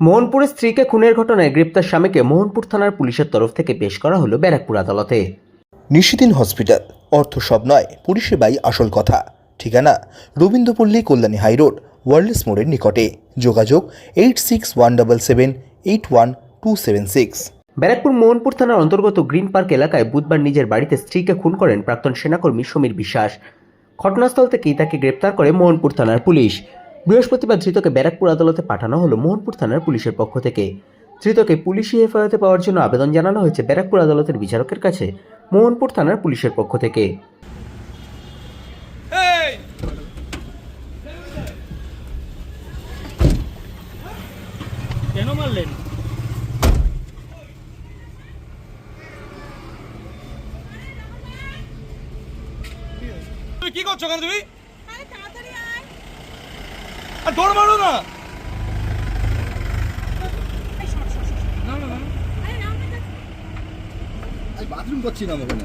মোহনপুরের স্ত্রীকে খুনের ঘটনায় গ্রেপ্তার স্বামীকে মোহনপুর থানার পুলিশের তরফ থেকে পেশ করা হলো ব্যারাকপুর আদালতে। নিশিদিন হসপিটাল অর্থ সব নয় পরিষেবাই আসল কথা। ঠিকানা রবীন্দ্রপল্লী কল্যাণী হাইরোড ওয়ার্ল্ডস মোড়ের নিকটে। যোগাযোগ eight six one double seven eight one two seven six. Barrackpore Mohanpur থানার অন্তর্গত গ্রিন পার্ক এলাকায় বুধবার নিজের বাড়িতে স্ত্রীকে খুন করেন প্রাক্তন সেনাকর্মী সমীর বিশ্বাস। ঘটনাস্থল থেকেই তাকে গ্রেপ্তার করে মোহনপুর থানার পুলিশ। বৃহস্পতিবার ধৃতকে ব্যারাকপুর আদালতে পাঠানো হলো মোহনপুর থানার পুলিশের পক্ষ থেকে। ধৃতকে পুলিশি হেফাজতে পাওয়ার জন্য আবেদন জানানো হয়েছে ব্যারাকপুর আদালতের বিচারকের কাছে, মোহনপুর থানার পুলিশের পক্ষ থেকে। কি করছ কেন তুমি? আর দৌড় মারো না। বাথরুম রাম না ওখানে।